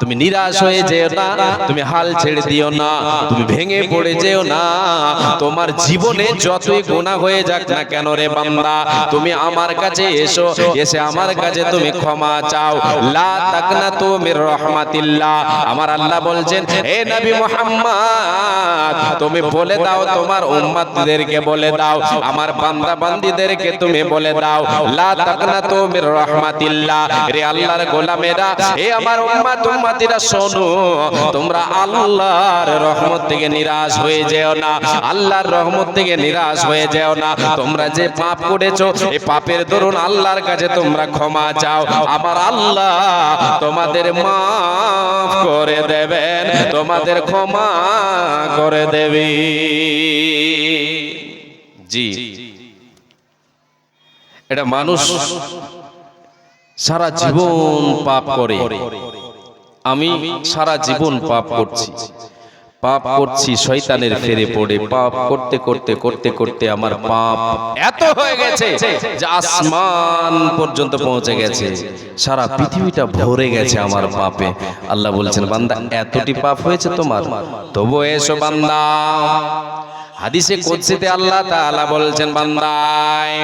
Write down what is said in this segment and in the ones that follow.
তুমি নিরাশ হয়ে যেও না তুমি হাল ছেড়ে দিও না তুমি ভেঙে পড়ে যেও না তোমার জীবনে যতই গুনাহ হয়ে যাক না কেন রে বান্দা তুমি আমার কাছে এসো এসে আমার কাছে তুমি ক্ষমা চাও। লা তাকনা তুমি রহমাতিল্লাহ। আমার আল্লাহ বলছেন হে নবী মুহাম্মদ তুমি বলে দাও তোমার উম্মতদেরকে বলে দাও আমার বান্দা বান্দীদেরকে তুমি বলে দাও লা তাকনা তুমি রহমাতিল্লাহ। রে আল্লাহর গোলামেরা হে আমার উম্মত উম্মতিরা শোনো, তোমরা আল্লাহর রহমত থেকে নিরাশ হয়ে যেও না। আল্লাহর রহমত থেকে নিরাশ হয়ে যেও না। তোমরা যে পাপ করেছ এই পাপের দরুন আল্লাহর কাছে তোমরা ক্ষমা চাও। আমার আল্লাহ তোমাদের মাফ করে দেবেন, তোমাদের ক্ষমা করে দেবে। জি। এটা মানুষ সারা জীবন পাপ করে। আমি সারা জীবন পাপ করছি। পাপ করছি শয়তানের ফেরে পড়ে। পাপ করতে করতে করতে করতে আমার পাপ এত হয়ে গেছে যে আসমান পর্যন্ত পৌঁছে গেছে। সারা পৃথিবীটা ভরে গেছে আমার পাপে। আল্লাহ বলছেন বান্দা এতটি পাপ হয়েছে তোমার। তবু এসো বান্দা। হাদিসে কুদসিতে আল্লাহ তাআলা বলছেন বান্দায়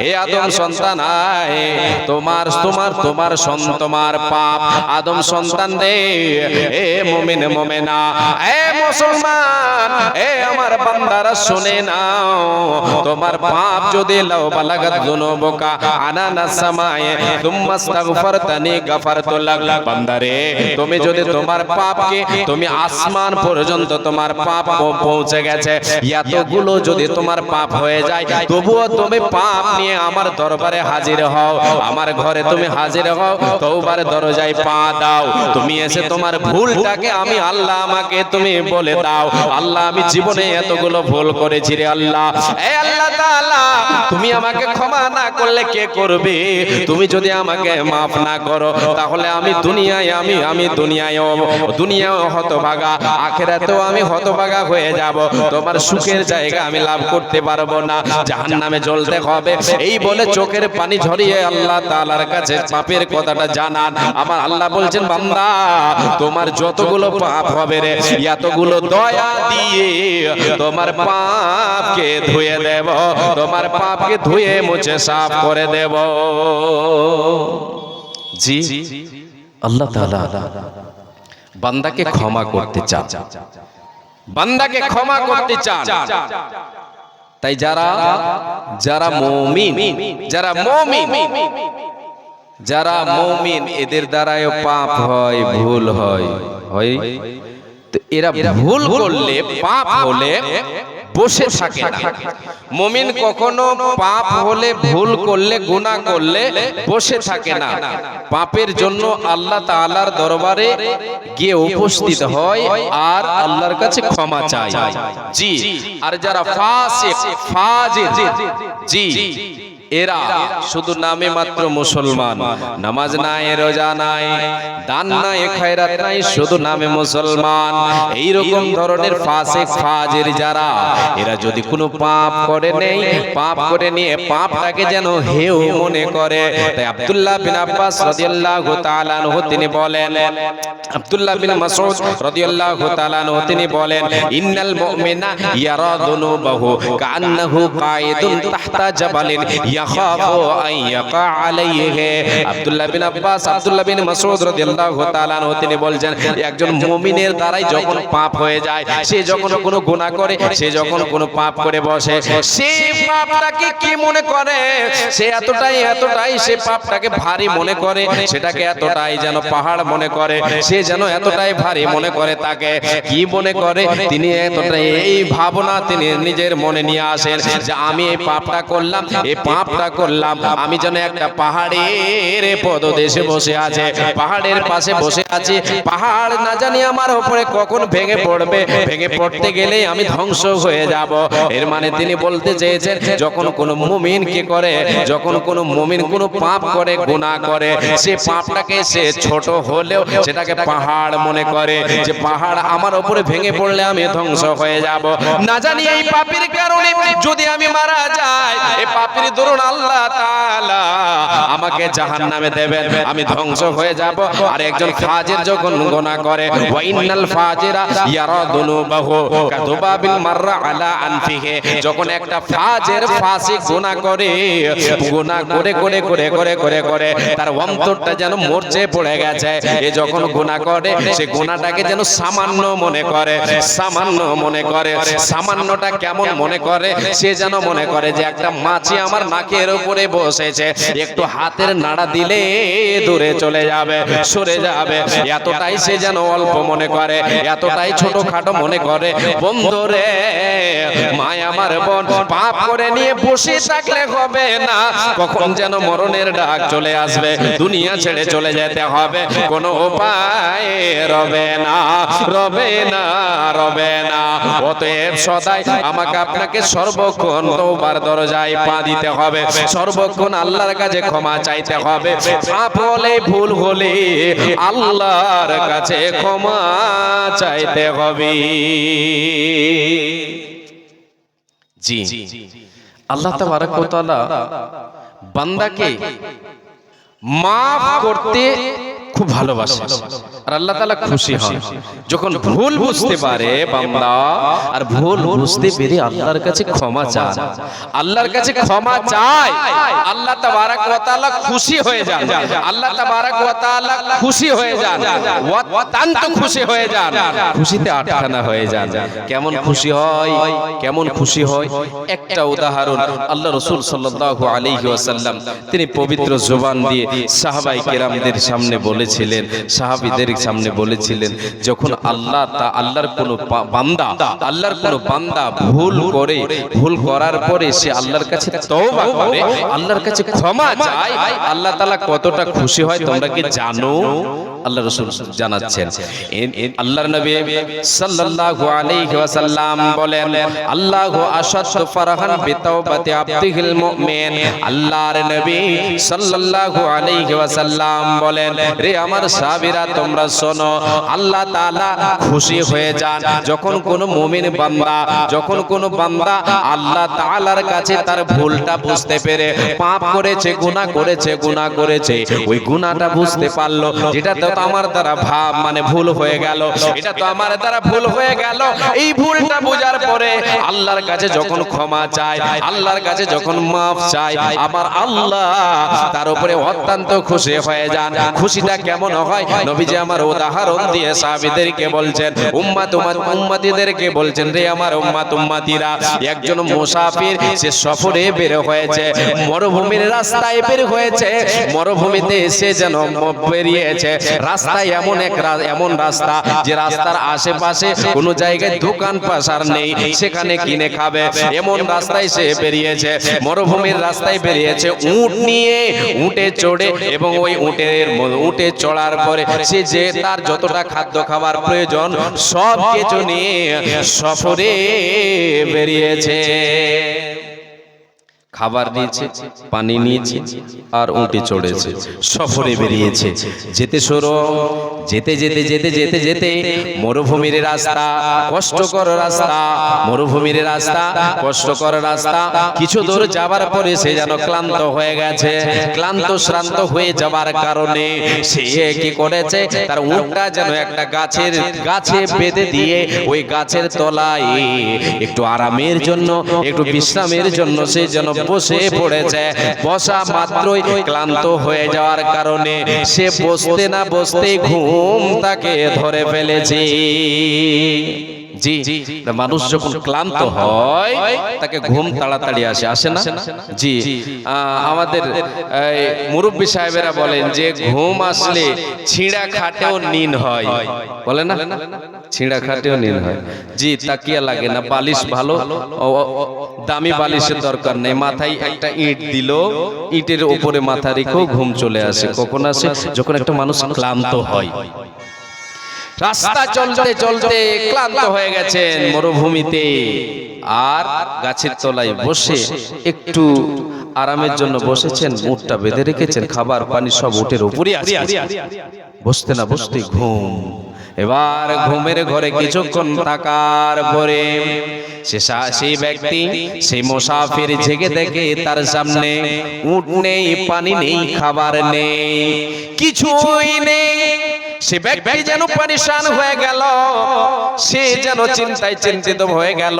হে আদম সন্তান আয় তোমার তোমার তোমার সন তোমার পাপ আদম সন্তান রে হে মুমিন মুমিনা হে মুসলমান হে আমার বান্দারা শুনে নাও তোমার পাপ যদি লাও বালাগাত যুনুবুকা আনানা সামায়ে তুম্মা আস্তাগফারতানি গাফারতু লাক বান্দারে তুমি যদি তোমার পাপকে তুমি আসমান পর্যন্ত তোমার পাপ পৌঁছে গেছে এতগুলো যদি তোমার পাপ হয়ে যায় তবুও তুমি পাপ নিয়ে আমার দরবারে হাজির হও আমার ঘরে তুমি হাজির হও তৌবার দরজায় পা দাও তুমি এসে তোমার ভুলটাকে আমি আল্লাহ আমাকে তুমি বলে দাও আল্লাহ আমি জীবনে এতগুলো ভুল করেছি রে আল্লাহ। এ আল্লাহ তাআলা তুমি আমাকে ক্ষমা না করলে কে করবে? তুমি যদি আমাকে মাফ না করো তাহলে আমি দুনিয়ায় আমি আমি দুনিয়ায় দুনিয়াও হতভাগা আখেরাতেও আমি হতভাগা হয়ে যাব তোমার সুখের জায়গা আমি লাভ করতে পারব না, জাহান্নামে জ্বলতে হবে। এই বলে চোখের পানি ঝরিয়ে আল্লাহ তাআলার কাছে পাপের কথাটা জানান। আমার আল্লাহ বলছেন, বান্দা, তোমার যতগুলো পাপ হবে রে, এতগুলো দয়া দিয়ে তোমার পাপকে ধুয়ে দেব, তোমার পাপকে ধুয়ে মুছে সাফ করে দেব। জি, আল্লাহ তাআলা বান্দাকে ক্ষমা করতে চান। বান্দাকে ক্ষমা করতে চান। তাই যারা যারা মৌমিন যারা মৌমিন যারা মৌমিন এদের দ্বারাও পাপ হয় ভুল হয়? হয়। এরা ভুল করলে পাপ হলে বসে থাকে না। মমিন কখনো পাপ হলে ভুল করলে গুনাহ করলে বসে থাকে না। পাপের জন্য আল্লাহ তাআলার দরবারে গিয়ে উপস্থিত হয় আর আল্লাহর কাছে ক্ষমা চায়। জি। আর যারা ফাসিক ফাজির জি। এরা শুধু নামে মাত্র মুসলমান। নামাজ নাই, রোজা নাই, দান নাই, খয়রাত নাই, শুধু নামে মুসলমান। এই রকম ধরনের ফাসিক ফাজির যারা, এরা যদি কোনো পাপ করে নেই পাপ করে নিয়ে পাপটাকে যেন হেউ মনে করে। তাই আব্দুল্লাহ বিন আব্বাস রাদিয়াল্লাহু তাআলা আনহু তিনি বলেন, আব্দুল্লাহ বিন মাসউদ রাদিয়াল্লাহু তাআলা আনহু তিনি বলেন, ইন্নাল মুমিনা ইয়ারা যুনুবাহু কান্নাহু কায়িদুন তাহতা জাবালিন তিনি বলছেন, একজন দ্বারাই যখন পাপ হয়ে যায়, সে যখন কোনো করে, সে যখন কোনো পাপ করে বসে, সে পাপটাকে কি মনে করে? সে এতটাই এতটাই সে পাপটাকে ভারী মনে করে, সেটাকে এতটাই যেন পাহাড় মনে করে, সে যেন এতটাই ভারী মনে করে তাকে, কি মনে করে? তিনি এতটাই, এই ভাবনা তিনি নিজের মনে নিয়ে আসেন যে আমি এই পাপটা করলাম, এই পাপটা করলাম। আমি যেন একটা পাহাড়ের পদদেশে বসে আছে। পাহাড়ের পাশে বসে আছি। পাহাড় না জানি আমার উপরে কখন ভেঙে পড়বে। ভেঙে পড়তে গেলেই আমি ধ্বংস হয়ে যাব। এর মানে তিনি বলতে চেয়েছেন, যখন কোন মুমিন কি করে? যখন কোন মুমিন কোন পাপ করে, গুনাহ করে, সে পাপটাকে সে ছোট হলেও সেটাকে পাহাড় মনে করে। যে পাহাড় আমার উপরে ভেঙে পড়লে আমি ধ্বংস হয়ে যাব। না জানি এই পাপের কারণে যদি আমি মারা যাই, এই পাপের দরুন করুন আল্লাহ তাআলা আমাকে জাহান্নামে দেবেন, আমি ধ্বংস হয়ে যাব। আর একজন যখন করে ফাজিরা ইয়ারা মাররা আলা যখন একটা ফাজির, ফাসিক করে করে করে করে করে করে করে, তার অন্তরটা যেন মরচে পড়ে গেছে। এ যখন গুনাহ করে, সে গুনাহটাকে যেন সামান্য মনে করে, সামান্য মনে করে, সামান্যটা কেমন মনে করে, সে যেন মনে করে যে একটা মাছি আমার নাকের উপরে বসেছে। একটু হাতের নাড়া দিলে দূরে চলে যাবে, সরে যাবে। এতটাই সে যেন অল্প মনে করে, এতটাই ছোটখাটো মনে করে, বন্ধুরে, মায় আমার বোন, পাপ করে নিয়ে বসে থাকলে হবে না। কখন যেন মরণের ডাক চলে আসবে, দুনিয়া ছেড়ে চলে যেতে হবে। কোনো উপায় রবে না রবে না রবে না। অতএব সদাই আমাকে আপনাকে সর্বক্ষণ তোবার দরজায় পা দিতে হবে। সর্বক্ষণ আল্লাহর কাছে ক্ষমা চাইতে হবে। পাপ হলে ভুল হলে আল্লাহর কাছে ক্ষমা চাইতে হবে। জি। আল্লাহ তাবারক ওয়া তাআলা বান্দাকে মাফ করতে খুব ভালোবাসে। আর আল্লাহ তাআলা খুশি হন। যখন ভুল বুঝতে পারে বান্দা আর ভুল বুঝতে পেরে আল্লাহর কাছে ক্ষমা চায়। আল্লাহর কাছে ক্ষমা চায় আল্লাহ তাবারক ওয়া তাআলা খুশি হয়ে যান। আল্লাহ তাবারক ওয়া তাআলা খুশি হয়ে যান। অত্যন্ত খুশি হয়ে যান। খুশিতে আটখানা হয়ে যান। কেমন খুশি হয়? কেমন খুশি হয়? একটা উদাহরণ আল্লাহ রসুল সাল্লাল্লাহু আলাইহি ওয়াসাল্লাম তিনি পবিত্র জবান দিয়ে সাহাবাই কেরামদের সামনে বলেছিলেন, সাহাবীদের সামনে বলেছিলেন, যখন আল্লাহ তা আল্লাহর কোন বান্দা, আল্লাহর কোন বান্দা ভুল করে, ভুল করার পরে সে আল্লাহর কাছে তওবা করে, আল্লাহর কাছে ক্ষমা চায়, আল্লাহ তাআলা কতটা খুশি হয় তোমরা কি জানো? আল্লাহ রসুল জানাচ্ছেন আল্লাহর নবী সাল্লাল্লাহু আলাইহি ওয়াসাল্লাম বলেন, আল্লাহু আশাদ্দু ফারহান বিতাওবাতি আবদিহিল মুমিন। আল্লাহর নবী সাল্লাল্লাহু আলাইহি ওয়াসাল্লাম বলেন, রে আমার সাহাবীরা, তোমরা শোনো, আল্লাহ তাআলা খুশি হয়ে যান। যখন কোন মুমিন বান্দা, যখন কোন বান্দা আল্লাহ তাআলার কাছে তার ভুলটা বুঝতে পেরে, পাপ করেছে, গুনাহ করেছে গুনাহ করেছে, ওই গুনাহটা বুঝতে পারল। যেটা তো আমার দ্বারা ভাব মানে ভুল হয়ে গেল। এটা তো আমার দ্বারা ভুল হয়ে গেল। এই ভুলটা বোঝার পরে আল্লাহর কাছে যখন ক্ষমা চায়, আল্লাহর কাছে যখন মাফ চায়, আমার আল্লাহ তার উপরে অত্যন্ত খুশি হয়ে যান। খুশিটা কেমন হয়? নবীজি আমার উদাহরণ দিয়ে সাহাবীদেরকে বলছেন উম্মাত উম্মাত উম্মতিদেরকে বলছেন রে আমার উম্মাত উম্মাতিরা একজন মুসাফির সে সফরে বের হয়েছে মরুভূমির রাস্তায় বের হয়েছে মরুভূমিতে এসে যেন বেরিয়েছে রাস্তায় এমন এক এমন রাস্তা যে রাস্তার আশেপাশে কোনো জায়গায় দোকান পাশার নেই সেখানে কিনে খাবে এমন রাস্তায় সে বেরিয়েছে মরুভূমির রাস্তায় বেরিয়েছে উট নিয়ে উটে চড়ে এবং ওই উটের উটে চড়ার পরে সে যে তার যতটা খাদ্য খাবার প্রয়োজন সব কিছু নিয়ে সফরে বেরিয়েছে। খাবার নিয়েছে পানি নিয়েছে আর উঠে চড়েছে সফরে বেরিয়েছে। যেতে সরো যেতে যেতে যেতে যেতে যেতে মরুভূমির রাস্তা কষ্টকর রাস্তা মরুভূমির রাস্তা কষ্টকর রাস্তা। কিছু দূর যাবার পরে সে যেন ক্লান্ত হয়ে গেছে। ক্লান্ত শ্রান্ত হয়ে যাবার কারণে সে কি করেছে? তার উটটা যেন একটা গাছের গাছে বেঁধে দিয়ে ওই গাছের তলায় একটু আরামের জন্য একটু বিশ্রামের জন্য সে যেন বসে পড়েছে। বসা মাত্রই ক্লান্ত হয়ে যাওয়ার কারণে সে বসতে না বসতে ঘুম তাকে ধরে ফেলেছে। জি মানুষ যখন ক্লান্ত হয় তাকে ঘুম তাড়াতাড়ি আসে আসে না? জি। আমাদের মুরব্বী সাহেবেরা বলেন যে ঘুম আসলে ছিঁড়া খাটেও নিন হয়। বলে না? ছিঁড়া খাটেও নিন হয়। জি তাকিয়া লাগে না? বালিশ ভালো? দামি বালিশের দরকার নেই। মাথায় একটা ইট দিল। ইটের উপরে মাথা রেখেও ঘুম চলে আসে। কখন আসে? যখন একটা মানুষ ক্লান্ত হয়। রাস্তা চলতে চলতে ক্লান্ত হয়ে গেছেন মরুভূমিতে। আর গাছের তলায় বসে একটু আরামের জন্য বসেছেন মুখটা বেঁধে রেখেছেন খাবার পানি সব উটের উপরই আছে বসতে না বসতে ঘুম। এবার ঘুমের ঘরে কিছুক্ষণ থাকার পরে সেই ব্যক্তি সেই মুসাফির জেগে দেখে তার সামনে উট নেই পানি নেই খাবার নেই। কিছুই নেই। সে ব্যক্তি যেন পরিশান হয়ে গেল সে যেন চিন্তায় চিন্তিত হয়ে গেল।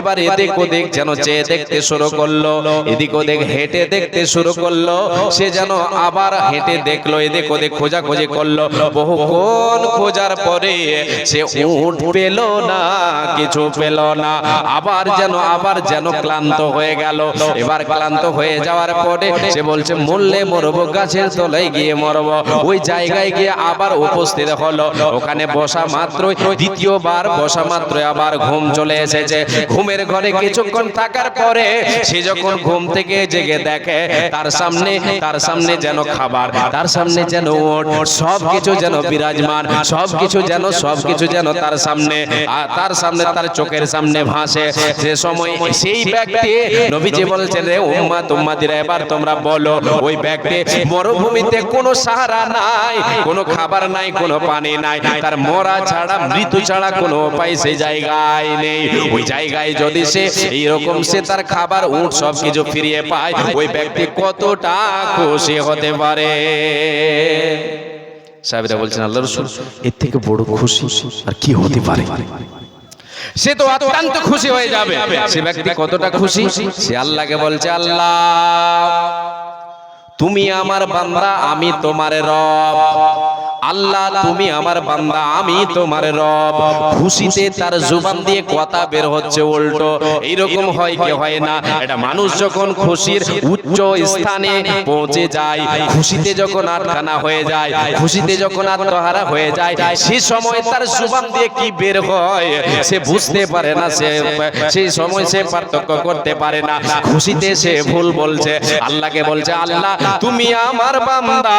এবার এদিক ওদিক যেন চেয়ে দেখতে শুরু করল। এদিক ওদিক হেঁটে দেখতে শুরু করল। সে যেন আবার হেঁটে দেখল এদিক ওদিক খোঁজাখুঁজি করল। বহুক্ষণ খোঁজার পরে সে উঠ পেল না কিছু পেল না। আবার যেন আবার যেন ক্লান্ত হয়ে গেল। এবার ক্লান্ত হয়ে যাওয়ার পরে সে বলছে মরলে মরবো গাছের তলায় গিয়ে মরবো। ওই জায়গায় গিয়ে আবার উপস্থিত হলো। ওখানে বসা মাত্রই দ্বিতীয়বার বসা মাত্রই আবার ঘুম চলে এসেছে। ঘুমের ঘরে কিছুক্ষণ থাকার পরে সে যখন ঘুম থেকে জেগে দেখে, তার সামনে তার সামনে যেন খাবার, তার সামনে যেন সব কিছু যেন বিরাজমান সব কিছু যেন সব কিছু যেন তার সামনে তার সামনে তার চোখের সামনে ভাসে। যে সময় সেই ব্যক্তি, নবীজি বলছেন, রে উম্মা তুম্মাদিরা এবার তোমরা বলো, ওই ব্যক্তি মরুভূমিতে কোনো সাহারা নাই, কোনো খাবার নাই, কোনো পানি নাই, তার মরা ছাড়া মৃত্যু ছাড়া কোনো উপায় সেই জায়গায় নেই। ওই জায়গায় যদি সে এইরকম সে তার খাবার উঠ সব কিছু ফিরিয়ে পায়, ওই ব্যক্তি কতটা খুশি হতে পারে? সাহেবরা বলছেন, আল্লাহ রসুল, এর থেকে বড় খুশি আর কি হতে পারে? সে তো অত্যন্ত খুশি হয়ে যাবে। সে ব্যক্তি কতটা খুশি? সে আল্লাহকে বলছে, আল্লাহ, তুমি আমার বান্দা, আমি তোমার রব। আল্লাহ, তুমি আমার বান্দা, আমি তোমার রব। খুশিতে তার জুবান দিয়ে কথা বের হচ্ছে উল্টো। এইরকম হয় কি হয় না? এটা মানুষ যখন খুশির উচ্চ স্থানে পৌঁছে যায়, খুশিতে যখন আটকানা হয়ে যায়, খুশিতে যখন আত্মহারা হয়ে যায়, সে সময় তার জুবান দিয়ে কি বের হয়, সে বুঝতে পারে না, সে সেই সময় সে পার্থক্য করতে পারে না। খুশিতে সে ভুল বলছে, আল্লাহকে বলছে, আল্লাহ, তুমি আমার বান্দা,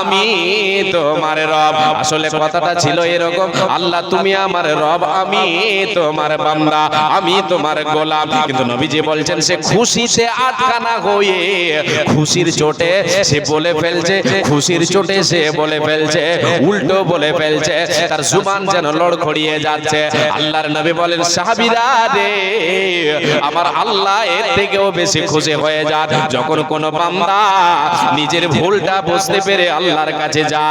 আমি তোমার রব। আসলে কথাটা ছিল এরকম আল্লাহ তুমি আমার রব আমি তোমার বান্দা আমি তোমার গোলাম। কিন্তু নবীজি বলছেন সে খুশিতে আটকানা হয়ে খুশির চোটে সে বলে ফেলছে খুশির চোটে সে বলে ফেলছে উল্টো বলে ফেলছে তার জুবান যেন লড়খড়িয়ে যাচ্ছে। আল্লাহর নবী বলেন সাহাবীরা রে আমার আল্লাহ এর থেকেও বেশি খুশি হয়ে যান। যখন কোন বান্দা নিজের ভুলটা বুঝতে পেরে আল্লাহর কাছে যায়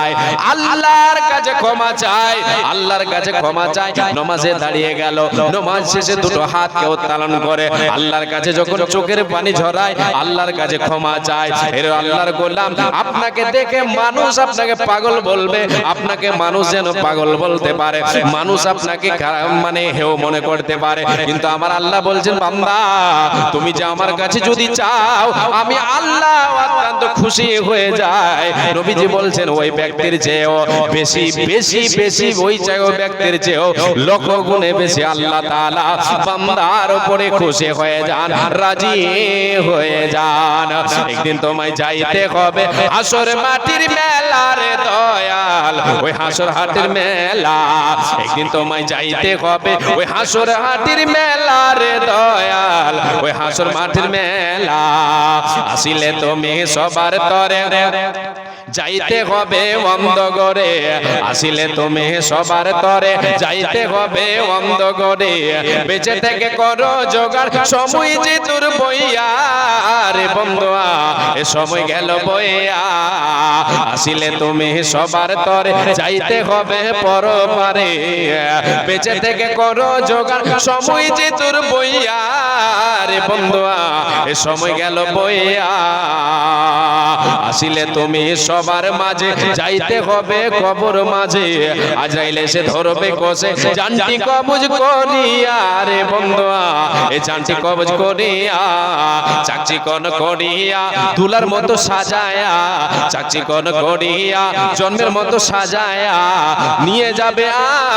আল্লাহর কাছে ক্ষমা চায় আল্লাহর কাছে ক্ষমা চায় নমাজে দাঁড়িয়ে গেল। নমাজ শেষে দুটো হাতকে উত্তোলন করে। আল্লাহর কাছে যখন চোখের পানি ঝরায়, আল্লাহর কাছে ক্ষমা চায় এর আল্লাহর গোলাম, আপনাকে দেখে মানুষ আপনাকে পাগল বলবে। আপনাকে মানুষ যেন পাগল বলতে পারে। মানুষ আপনাকে মানে হেও মনে করতে পারে। কিন্তু আমার আল্লাহ বলছেন তুমি যে আমার কাছে যদি চাও, আমি আল্লাহ অত্যন্ত খুশি হয়ে যায় নবীজি বলছেন, ওই ব্যক্তির চেয়েও বেশি বেশি বেশি ওই চাই ব্যক্তির চেয়েও লক্ষ গুণে বেশি আল্লাহ তাআলা বান্দার উপরে খুশি হয়ে যান, রাজি হয়ে যান। একদিন তোমায় যাইতে হবে আসর মাটির মেলারে দয়াল, ওই হাসর হাটের মেলা। একদিন তোমায় যাইতে হবে ওই হাসর হাটের মেলা রে দয়াল, ওই হাসর মাঠের মেলা। আসিলে তুমি সবার তরে। যাইতে হবে অন্ধগরে আসিলে তুমি সবার তরে। যাইতে হবে অন্ধগরে বেঁচে থেকে করো জোগাড়। সময় যে তোর বইয়া রে বন্ধুয়া এ সময় গেল বইয়া। আসিলে তুমি সবার তরে। যাইতে হবে পরপারে। বেঁচে থেকে করো জোগাড়। সময় যে তোর বইয়া রে বন্ধুয়া এ সময় গেল বইয়া। আসিলে তুমি সবার মাঝে, যাইতে হবে কবর মাঝে। আজরাইলে সে ধরবে কষে জানটি কবজ করিয়া রে বন্ধুয়া, এ জানটি কবজ করিয়া, চাকচি কন করিয়া, দুলার মতো সাজায়া, চাকচি কন করিয়া, জন্মের মতো সাজায়া, নিয়ে যাবে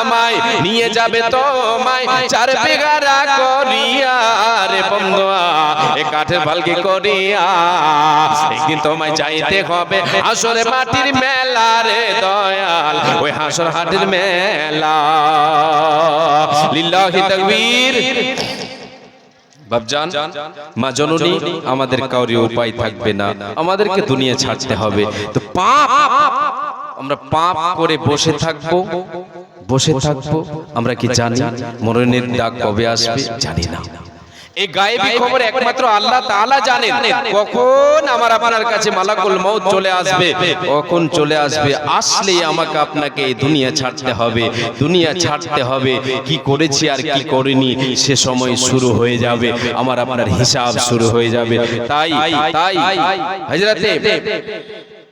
আমায়, নিয়ে যাবে তোমায়, চার বেগারা করিয়া রে বন্ধুয়া, এ কাঠের পালকি করিয়া, একদিন তোমায় যাইতে হবে। আসরে মাটির মেলা রে দয়াল, ওই হাসর হাটের মেলা। লিল্লাহি বাবজান মা জননী, আমাদের কাউরি উপায় থাকবে না, আমাদেরকে দুনিয়া ছাড়তে হবে। তো পাপ, আমরা পাপ করে বসে থাকব বসে থাকব, আমরা কি জানি? মরণের ডাক কবে আসবে? জানি না। এই গায়েবী খবর একমাত্র আল্লাহ তাআলা জানেন। কখন আমার আপনার কাছে মালাকুল মউত চলে আসবে? কখন চলে আসবে? আসলেই আমাকে আপনাকে এই দুনিয়া ছাড়তে হবে। দুনিয়া ছাড়তে হবে। কি করেছি আর কি করিনি সে সময় শুরু হয়ে যাবে। আমার আপনার হিসাব শুরু হয়ে যাবে। তাই তাই হযরতে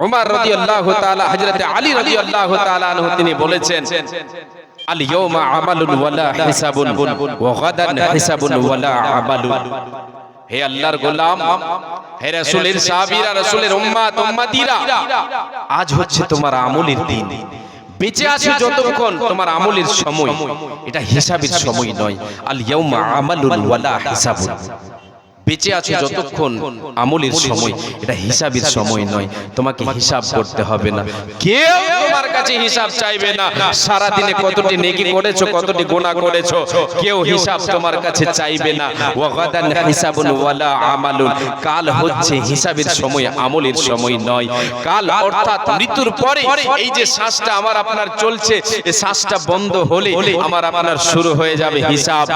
ওমর রাদিয়াল্লাহু তাআলা হযরতে আলী রাদিয়াল্লাহু তাআলা তিনি বলেছেন আল ইয়াউমা আমালুন ওয়ালা হিসাবুন ওয়া গাদান হিসাবুন ওয়ালা আমালুন হে আল্লাহর গোলাম হে রাসূলের সাহাবীরা রাসূলের উম্মত উম্মতিরা আজ হচ্ছে তোমার আমলের দিন। বেঁচে আছো যতক্ষণ তোমার আমলের সময়। এটা হিসাবের সময় নয়। আল ইয়াউমা আমালুন ওয়ালা হিসাবুন। বেঁচে আছো যতক্ষণ আমলের সময়। এটা হিসাবের সময় নয়। তোমাকে হিসাব করতে হবে না। কেউ তোমার কাছে হিসাব চাইবে না। সারা দিনে কতটি নেকি করেছ কতটি গোনা করেছ? কেউ হিসাব তোমার কাছে চাইবে না। ওয়াগাদান হিসাবুন ওয়ালা আমালুন। কাল হচ্ছে হিসাবের সময় আমলের সময় নয়। কাল অর্থাৎ মৃত্যুর পরে এই যে শ্বাসটা আমার আপনার চলছে এই শ্বাসটা বন্ধ হলে আমার আপনার শুরু হয়ে যাবে হিসাব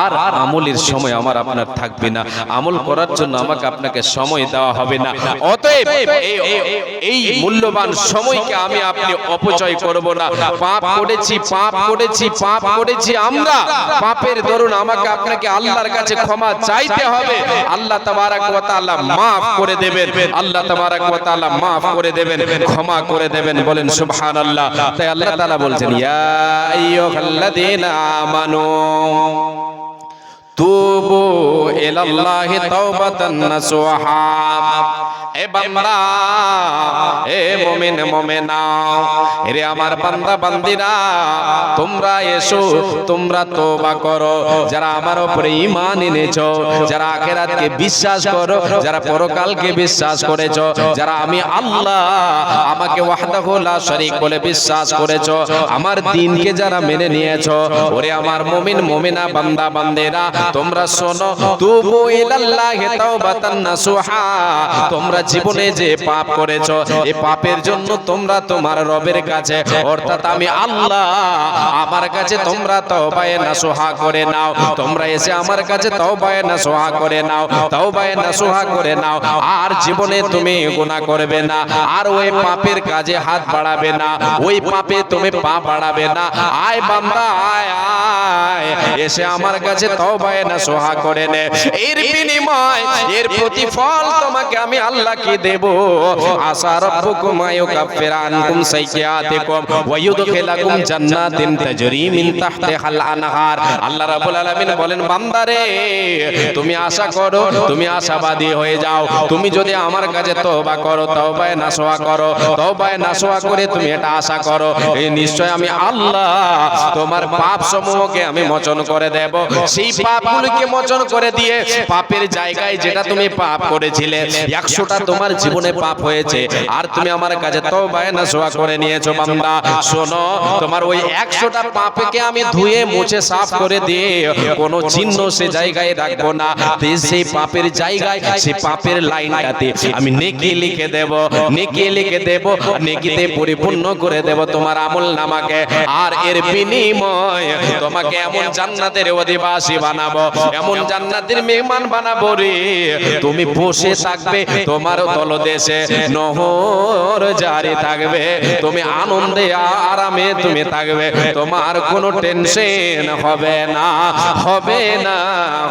আর আমলের সময় আমার আপনার থাকবে না আমল করার জন্য আমাকে আপনাকে সময় দেওয়া হবে না। অতএব এই- মূল্যবান সময়কে আমি আপনি অপচয় করব না। পাপ করেছি পাপ করেছি পাপ করেছি আমরা। পাপের দরুন আমাকে আপনাকে আল্লাহর কাছে ক্ষমা চাইতে হবে। আল্লাহ তাবারাক ওয়া তাআলা maaf করে দেবেন। আল্লাহ তাবারাক ওয়া তাআলা maaf করে দেবেন। ক্ষমা করে দেবেন। বলেন সুবহানাল্লাহ। তাই আল্লাহ তাআলা বলছেন ইয়া আইয়ুহাল্লাযীনা আমানু তুবু ইলাল্লাহি তাওবাতান নাসুহা এ এ আমার বান্দা, বান্দিরা, তোমরা এসো, তোমরা করো। যারা আমার এনেছো, যারা বিশ্বাস করো, যারা পরকালকে বিশ্বাস করেছ, যারা আমি আল্লাহ আমাকে ওয়াহদাহু লা বলে বিশ্বাস করেছ, আমার দিনকে যারা মেনে নিয়েছো, ওরে আমার মুমিন, মুমিনা, বান্দা, বান্দেরা, তোমরা শোনো, তুবু ইলাল্লাহি তাওবাতান নাসুহা, তোমরা জীবনে যে পাপ করেছ এই পাপের জন্য তোমরা তোমার রবের কাছে, অর্থাৎ আমি আল্লাহ, আমার কাছে তোমরা তওবায়ে নাসুহা করে নাও, তোমরা এসে আমার কাছে তওবায়ে নাসুহা করে নাও, তওবায়ে নাসুহা করে নাও, আর জীবনে তুমি গুনাহ করবে না, আর ওই পাপের কাজে হাত বাড়াবে না, ওই পাপে তুমি পা বাড়াবে না, আয় বান্দা, আয় আয়, এসে আমার কাছে তওবায়ে নাসুহা করে নে। এর বিনিময়, এর প্রতিফল তোমাকে আমি আল্লাহ কি দেব। ইউদখিলাকুম জান্নাতিন তাজরি মিন তাহতিহাল আনহার। আল্লাহ রাব্বুল আলামিন বলেন, বান্দারে, তুমি আশা করো, তুমি আশাবাদী হয়ে যাও। তুমি যদি আমার কাছে তওবা করো করো করে তুমি এটা আশা করো, এই নিশ্চয় আমি আল্লাহ তোমার পাপ সমূহকে আমি মোচন করে দেব। সেই পাপগুলোকে মোচন করে দিয়ে পাপের জায়গায় যেটা তুমি পাপ করেছিলে, একশোটা তোমার জীবনে পাপ হয়েছে। আর তুমি আমার কাছে তওবায়ে নাসোয়া করে নিয়েছো বান্দা। শোনো তোমার ওই একশোটা পাপকে আমি ধুয়ে মুছে সাফ করে দিয়ে কোনো চিহ্ন সে জায়গায় রাখব না। সেই পাপের জায়গায় সেই পাপের লাইনটাতে আমি নেকি লিখে দেব নেকি লিখে দেব নেকিতে পরিপূর্ণ করে দেব তোমার আমল নামাকে। আর এর বিনিময় তোমাকে এমন জান্নাতের অধিবাসী বানাবো এমন জান্নাতের মেহমান বানাবো রে। তুমি বসে থাকবে তোমার তলদেশে নহর জারি থাকবে। তুমি আনন্দে আরামে তুমি থাকবে। তোমার কোনো টেনশন হবে না হবে না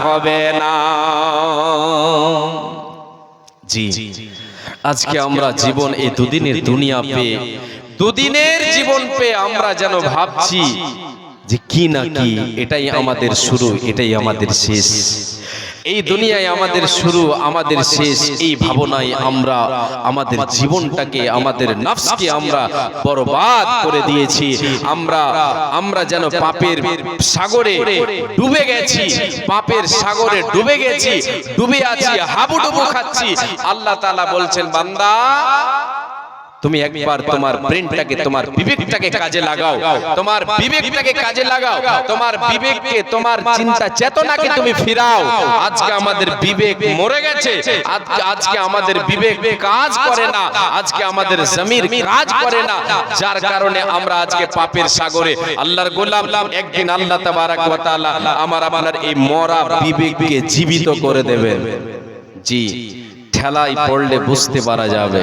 হবে না। জি। আজকে আমরা জীবন এই দুদিনের দুনিয়া পেয়ে দুদিনের জীবন পেয়ে আমরা যেন ভাবছি যে কি না কি এটাই আমাদের শুরু এটাই আমাদের শেষ। এই দুনিয়ায় আমাদের শুরু, আমাদের শেষ, এই ভাবনায় আমরা, আমাদের জীবনটাকে, আমাদের নফসকে আমরা বরবাদ করে দিয়েছি। আমরা আমরা যেন পাপের সাগরে ডুবে গেছি, পাপের সাগরে ডুবে গেছি, ডুবে আছি, হাবুডুবু খাচ্ছি। আল্লাহ তাআলা বলছেন, বান্দা তুমি একবার তোমার ব্রেনটাকে তোমার বিবেকটাকে কাজে লাগাও। তোমার বিবেকটাকে কাজে লাগাও। তোমার বিবেককে তোমার চিন্তা চেতনাকে তুমি ফিরাও। আজকে আমাদের বিবেক মরে গেছে। আজকে আজকে আমাদের বিবেক কাজ করে না। আজকে আমাদের জমির কাজ করে না। যার কারণে আমরা আজকে পাপের সাগরে আল্লাহর গোলাম একদিন আল্লাহ তাবারাক ওয়া তাআলা আমার আপনার এই মরা বিবেককে জীবিত করে দেবেন। জি। ঠেলাই পড়লে বুঝতে পারা যাবে।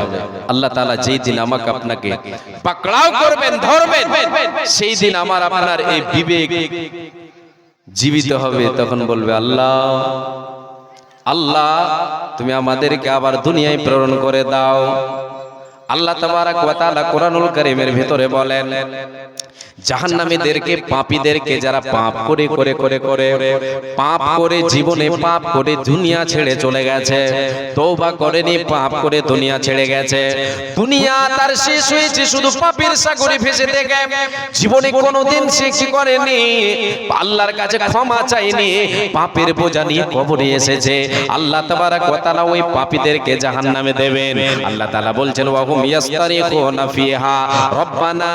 আল্লাহ তালা যেই দিন আমাকে আপনাকে পাকড়াও করবেন, ধরবেন, সেই দিন আমার আপনার এই বিবেক জীবিত হবে। তখন বলবে, আল্লাহ আল্লাহ, তুমি আমাদেরকে আবার দুনিয়ায় প্রেরণ করে দাও। আল্লাহ ওয়া তাআলা কোরআনুল কারীমের ভিতরে বলেন জাহান্নামীদেরকে পাপীদেরকে যারা পাপ করে করে করে করে পাপ করে জীবনে পাপ করে দুনিয়া ছেড়ে চলে গেছে তওবা করেনি পাপ করে দুনিয়া ছেড়ে গেছে। দুনিয়া তার শেষ হয়েছে শুধু পাপের সাগরে ভেসে থেকে জীবনে কোনোদিন সে কি করেনি? আল্লাহর কাছে ক্ষমা চাইনি পাপের বোঝা নিয়ে কবরে এসেছে। আল্লাহ তাবারাক ওয়া তাআলা ওই পাপীদেরকে জাহান্নামে দেবেন। আল্লাহ তাআলা বলছেন ওয়া হুম ইয়াস্তারিখুনা ফিহা। রব্বানা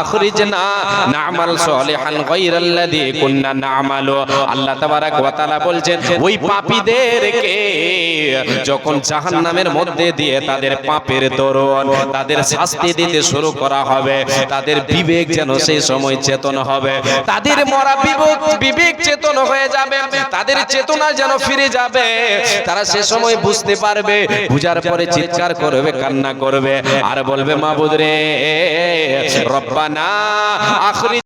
আখরিজনা না'মাল সলিহান গায়রাল্লাযী কুননা না'মালু। আল্লাহ তাবারাক ওয়া তাআলা বলছেন, ওই পাপীদেরকে যখন জাহান্নামের মধ্যে দিয়ে তাদের পাপের দরুন, তাদের শাস্তি দিতে শুরু করা হবে, তাদের বিবেক যেন সেই সময় চেতন হবে। তাদের মরা বিবেক বিবেক চেতন হয়ে যাবে, তাদের চেতনা যেন ফিরে যাবে। তারা সে সময় বুঝতে পারবে, বুঝার পরে চিৎকার করবে, কান্না করবে, আর বলবে, মাবুদ রে, রব্বানা আখরি